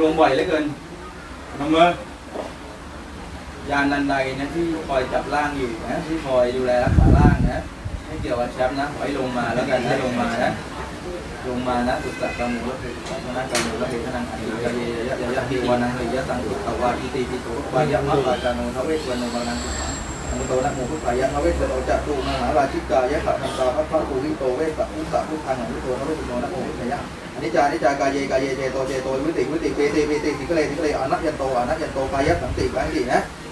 ลงบ่อยเหลือเกินน้องเมื่อยานันใดนะที่คอยจับล่างอยู่นะที่คอยดูแลรักษาล่างนะให้เกี่ยวกับแชมป์นะขอให้ลงมาแล้วกันนะลงมานะลงมานะสุดสักกามูลคือพัฒนากามูลเหตุนังอันติกะเยยะยะยะทิวยยองเยยะตังอุตยยาทิติปิยตวายะมะปะกยยอทเยสวโนบายยงสุขัง มุโตนะโมพุทธายะนะเวสโนจัตุมหาราชิกายะปะทังตาพระพระภูริโตเวสอุสะพุทธังมุโตนะเวสโนนะโมพุทธายะอนิจจานิจจากายเยกายเยเจโตเจโตวิติวิติเปติเปติสิกเลสิกเลอนัตยันโตอนัตยันโตกายะสังติกังตินะ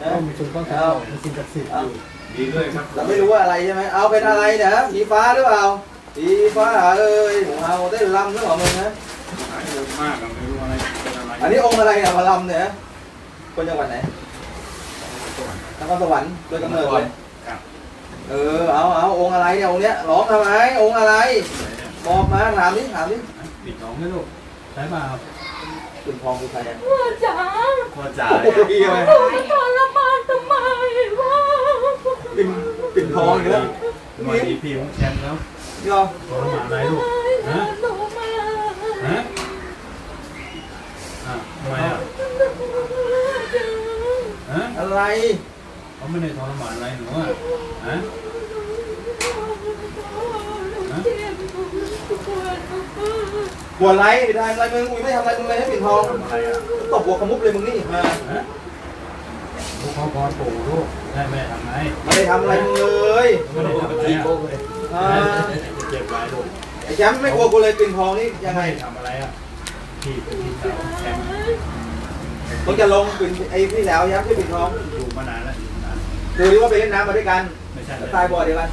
ต้มีชุมข้าวขาวมีสิ่งศักดิ์สิทธิ์อยู่ดีด้วยครับเราไม่รู้ว่าอะไรใช่ไหมเอาเป็นอะไรเนี่ยฮะสีฟ้าหรือเปล่าสีฟ้าเอ้ยเอาได้ลำหรือเปล่ามึงนะมากไม่รู้อะไรเป็นอะไรอันนี้องค์อะไรเนี่ยมาลำเนี่ยคนจังหวัดไหนนครสวรรค์โดยกำเนิดเลยเออเอาเอาองค์อะไรเนี่ยองค์เนี้ยร้องทำไมองค์อะไรบอกมาถามนิถามนิปิดน้องไม่ลูกใช่ป่า คุณพองคือใครอะพ่อจ๋าพ่อจ๋าเนี่ยทำไมหนูจะทรมานทำไมวะปิ่นปิ่นพองเนื้อหน่วยอีพี่ของแชมป์แล้วยอทรมานอะไรลูกฮะทนูมาฮะอะทำไมอ่ฮะอะไรเขาไม่ได้ทรมานอะไรหนูอะฮะ หัวไรได้ไรมึงอุ้ยไม่ทำไรมึงเลยให้ปิ่นทองตบหัวขมุบเลยมึงนี่มาลูกพ่อพรปู่ลูกได้แม่ทำไรไม่ได้ทำอะไรมึงเลยไม่ได้ทำอะไรอะเจ็บไรลูกไอ้แชมไม่กลัวกูเลยปิ่นทองนี่ยังไงทำอะไรอะพี่เป็นพี่สาวแชมป์ต้องจะลงปิ่นไอ้พี่แล้วแชมป์ที่ปิ่นทองอยู่มานานแล้วคือรู้ว่าไปเล่นน้ำมาด้วยกันไม่ใช่ตายบ่อยเดียวกัน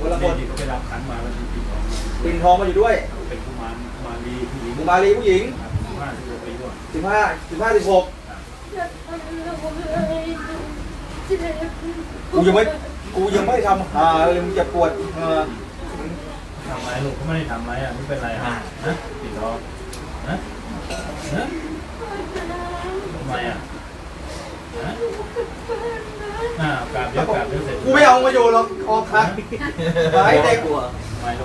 คนละคนเขาไปรับขันมาแล้วปิ่นทอง ปิงทองมาอยู่ด้วยเป็นมารกุมารีผู้หญิงมุมาลีผู้หญิงสิบห้าสิบห้าสิบหกกูยังไม่กูยังไม่ทำหาเลยมึงจะปวดเออทำไมลูกเขาไม่ได้ทำไหมอะไม่เป็นไรอะนะปิงทองนะนะทำไมอะกราบเยอะกราบเยอะเสร็จกูไม่เอามาอยู่หรอกออกครับไปได้กลัว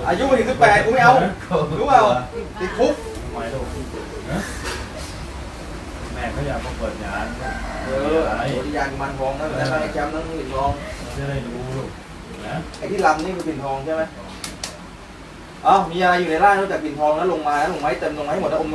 อายุไม่ถึงสิบแปดกูไม่เอา รู้เปล่าติดคุกไม่กแม่เขาอยากมาเปิดยานเออไอ้ยานมันทองนั่นแหละไอ้แชมป์นั่นปิ่นทองจะได้รู้ลูกไอ้ที่ลำนี่คือปิ่นทองใช่ไหมอ้าวมียาอยู่ในร่างนอกจากปิ่นทองแล้วลงมาแล้วลงไม้เต็มลงไม้หมดแล้วอม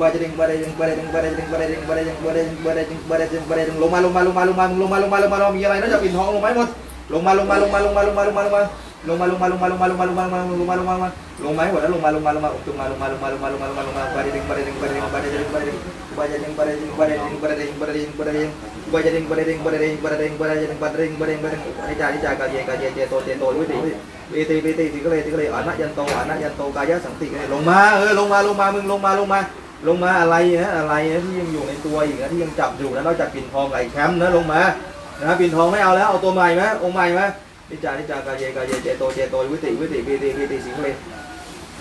บาร์เร็ badring badring badring badring badring badring badring badring badring ลงมาลงมาลงมาลงมาลงมาลงมาลงมาลงมีอะไรนอกจากปิ่นทองลงมาหมดลงมาลงมาลงมาลงมาลงมาลงมาลงมาลงมาลงมาลงมาลงมาลงมาลงมาลงมาลงมาลงมาลงมาหมดแล้วลงมาลงมาลงมาลงมาลงมาลงมาลงมาลงมาลงมาลงมาบาริดิงบาริดิงบาริดิงบาริดิงบาริดิงบาริดิงบาริดิงบาริดิงบาริดิงบาริดิงบาริดิงบาริดิงบาริดิงบาริดิงบาริดิงบาริดิงบาริดิงบาริดิงบาริดิงไอ้จ่าไอ้จ่ากาเยกาเยเจโตเจโตด้วยดิวีตีวีตีตีก็เลยตีก็เลยอานะยันโตอานะยันโตกายะสังติเลยลงมาเออลงมาลงมามึงลงมาลงมา ลงมาอะไรนะอะไรนะที่ยังอยู่ในตัวอีกนะที่ยังจับอยู่นะนอกจากปิ่นทองไหลแชมป์นะลงมานะปิ่นทองไม่เอาแล้วเอาตัวใหม่ไหมองค์ใหม่ไหมนิจานิจากาเยกาเยเจโตเจโตวิติวิติวิติวิติสิงเลย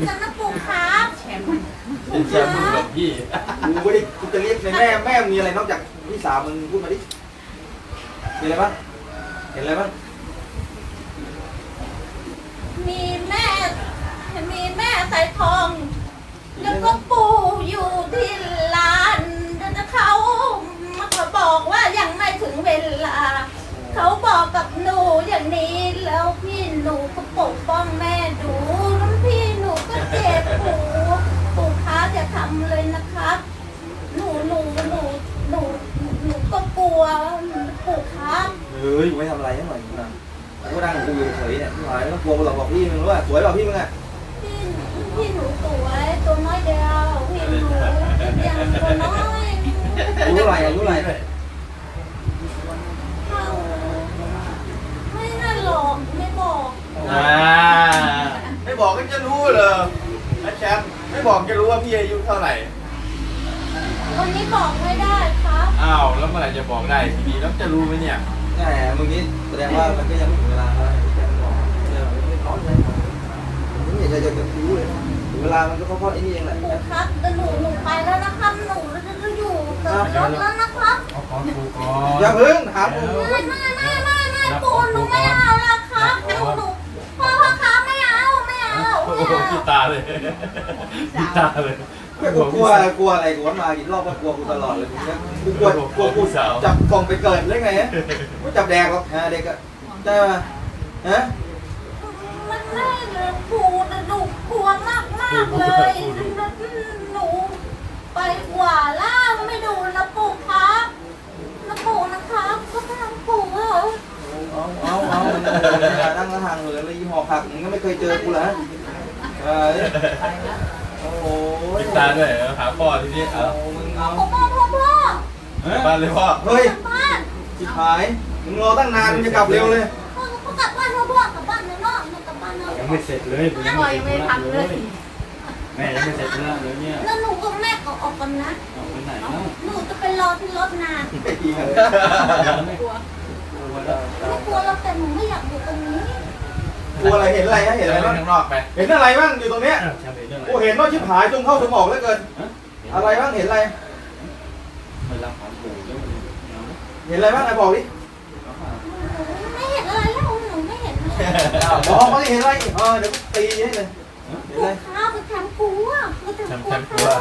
หนูขอแล้วกันนะปู่ครับปู่แชคมป์มึงรักับบพี่กูไม่ได้กูจะเรียกในแม่แม่มีอะไรนอกจากพี่สาวมึงพูดมาดิมีอะไรบ้างเห็นอะไรบ้างมีแม่ มีแม่ใส่ทอง แล้วก็ปู่อยู่ที่ลานแต่เขามาเขาบอกว่ายังไม่ถึงเวลา เขาบอกกับหนูอย่างนี้แล้วพี่หนูก็ปกป้องแม่ดูแล้วพี่หนูก็เจ็บปู่ปู่คะอย่าทำเลยนะครับ หนูหนูหนูหนูหนูก็กลัวปู่ครับ เฮ้ยกูไม่ทำอะไรให้หน่อยกูนั่งกูนั่งกูอยู่เฉยเนี่ยพี่หายไม่ต้องกลัวกูหรอกบอกพี่มึงรู้ว่าสวยเปล่าพี่มึงอะพี่พี่หนูสวยตัวน้อยเดียวพี่หนูยังตัวน้อยอายุเท่าไหร่อายุเท่าไหร่เข้าไม่น่าหลอกไม่บอกอ่าไม่บอกก็จะรู้เหรอนะแชมป์ไม่บอกจะรู้ว่าพี่อายุเท่าไหร่วันนี้บอกไม่ได้ครับอ้าวแล้วเมื่อไหร่จะบอกได้ทีนี้แล้วจะรู้ไหมเนี่ย แหมมึงนี่แสดงว่ามันก็ยังไม่ถึงเวลาแล้วแกบอกเนี่ยไม่ร้อนเลยมึงอย่าจะจะคิ้วเลยถึงเวลามันก็เพราะไอ้นี่เองแหละปู่ครับแต่หนูหนูไปแล้วนะครับหนูจะอยู่กับรถแล้วนะครับเอาของกูก่ออย่านพึ่งถามกูไม่ไม่ไม่ไม่ไม่ปู่หนูไม่เอาละครับหนูหนู หเอาพี่ตาเลยพี่ตาเลยกูกลัวอะไรกลัวอะไรกูว่ามากี่รอบก็กลัวกูตลอดเลยกูกลัวกลัวกูจับกล่องไปเกิดเลยไงกูจับแดกหรอกฮะเด็กอะได้ไหมฮะมันไม่เลยปู่นะหนูกลัวมากมากเลยหนูไปกว่าล่างไม่ดูนะปู่ครับนะปู่นะครับก็ทำปู่เหรอเอาเอาเอานั่งละทางเลยแล้วยี่ห้อผักมึงก็ไม่เคยเจอกูเหรอ เออโอ้โหพี่ตาด้วยเหรอหาพ่อทีนี้เอามึงเอาพ่อพ่อพ่อพ่อเฮ้ยบ้านเลยพ่อเฮ้ยกลับบ้านชิบหายมึงรอตั้งนานมึงจะกลับเร็วเลยพ่อพ่อกลับบ้านพ่อพ่อกลับบ้านเนาะกลับบ้านเนาะยังไม่เสร็จเลยผมยังไม่ทำเลยแม่ยังไม่เสร็จเลยเลยเนี่ยแล้วหนูกับแม่ก็ออกกันนะเอาไปไหนเนาะหนูจะไปรอที่รถนานไอ้เหี้ยไม่กลัวไม่กลัวเราแต่หนูไม่อยากอยู่ตรงนี้ กลัวอะไรเห็นอะไรฮะเห็นอะไรบ้างข้างนอกไปเห็นอะไรบ้างอยู่ตรงเนี้ยแชมป์เรื่องอะไรกูเห็นว่าชิบหายจงเข้าสมองเหลือเกิน อะไรบ้างเห็นอะไรไม่รับของปู่แล้วเห็นอะไรบ้างไอ้บอกดิหนูไม่เห็นอะไรแล้วหนูไม่เห็นอะไรบอกมาดิเห็นอะไรเออเดี๋ยวตีให้เลยเห็นกูอะไรข้าไปทำกูอะไปทำกูข้า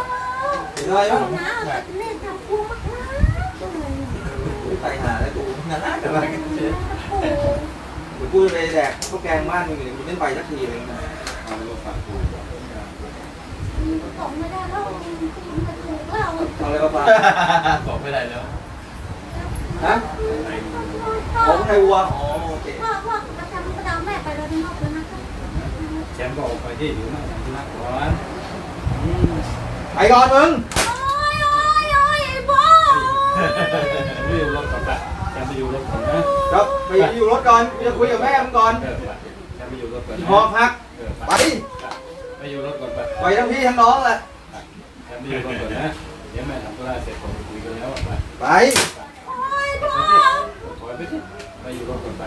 เห็นอะไรบ้างนะแต่เล่นทำกูมากมากใส่หาแล้วกูนั่นแหละเดี๋ยวกูกูจะไปแดกข้าวแกงบ้านมึงอยู่เนี่ยกูไม่ไปสักทีเลยนะเอาลูกฝากปู่ตอบไม่ได้แล้วจริงจริงมันถูกแล้วเอาอะไรมาฝากบอกไม่ได้แล้วฮะไปของไทยวัวอ๋อโอเคพ่อพ่อประจำประจำแม่ไปแล้วนอกแล้วนะคะแชมป์ก็ออกไปที่อยู่นั่งที่นั่งก่อนไปก่อนมึงโอ้ยโอ้ยโอ้ยพ่อไม่อยู่รถก่อนไป แชมป์ไปอยู่รถก่อนนะครับไปอยู่รถก่อนกูจะคุยกับแม่มึงก่อนเออไปแชมป์ไปอยู่รถก่อนหอพักเออไปไปอยู่รถก่อนไปไปทั้งพี่ทั้งน้องแหละแชมป์ไปอยู่รถก่อนนะเดี๋ยวแม่ทำธุระเสร็จผมคุยกันแล้วไปไปโอ้ยพ่อถอยไปสิไปอยู่รถก่อนไป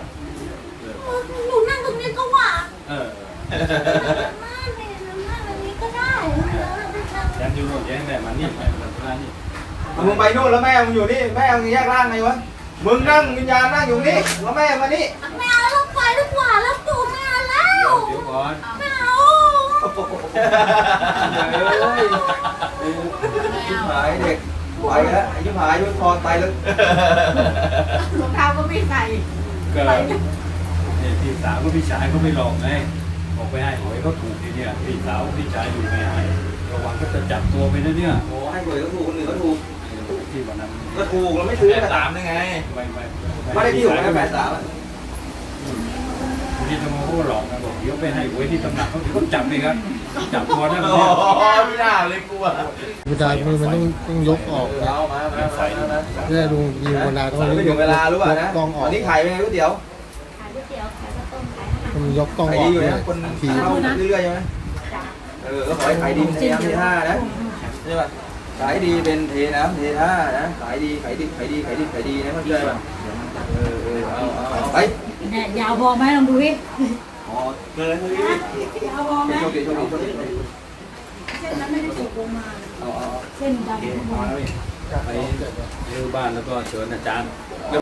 เออหนูนั่งตรงนี้ก็ว่าเออไม่ไม่นั่งตรงนี้ก็ได้แชมป์อยู่โน่นแย่งแม่มานี่แม่ทำธุระนี่มึงไปนู่นแล้วแม่มึงอยู่นี่แม่มึงแยกร่างไงวะ มึงนั่งวิญญาณนั่งอยู่นี่แล้วแม่มานี่ไม่เอาแล้วไปดีกว่าแล้วปู่ไม่เอาแล้วเดี๋ยวก่อนไม่เอาโอ้โหเอ้ยชิบหายเด็กไปแล้วไอ้ชิบหายยุทธรไปแล้วรองเท้าก็ไม่ใส่ก็เนี่ยพี่สาวก็พี่ชายก็ไม่หลอกไงออกไปให้หวยก็ถูกทีเนี่ยพี่สาวพี่ชายอยู่ไม่ให้ระวังก็จะจับตัวไปนะเนี่ยโอ้ให้หวยก็ถูกคนอื่นก็ถูก ที่วันนั้นก็ถูกเราไม่ซื้อแปดนะสามได้ไง ไม่ไม่ไม่ได้ที่หวยแค่แปดสามอะที่ตำรวจเขาหลอกนะบอกเดี๋ยวไปให้ไว้ที่ตำหนักเขาเดี๋ยวก็จับเลยครับจับตัวได้ไหมโอ้ไม่น่าเลยกูอะเวลามือมันต้องต้องยกออกเอามามามามาเพื่อดูมีเวลาต้องไม่ถึงเวลารู้ป่ะนะกล้องออวักนนี้ขายเป็นไงก๋วยเตี๋ยวขายก๋วยเตี๋ยวขายข้าวต้มขายอาหารมันยกกล้องขายออดีกอยู่เลยนะคนทีเข้าเรื่อยๆใช่ไหมเออก็ขอให้ขายดีเป็นเทน้ำเทท่านะใช่ป่ะ ขายดีเป็นเทน้ำเทท่านะขายดีขายดีขายดีขายดีขายดีนะเข้าใจป่ะเออเออเอาเอาเอาไปเนี่ยยาวพอไหมลองดูดิอ๋อเกินเลยยาวพอไหมโชคดีโชคดีโชคดีเส้นนั้นไม่ได้ถูกลงมาเอาเอาเอาเส้นดำโอเคเอาแล้วพี่ไปเที่ยวบ้านแล้วก็เชิญอาจารย์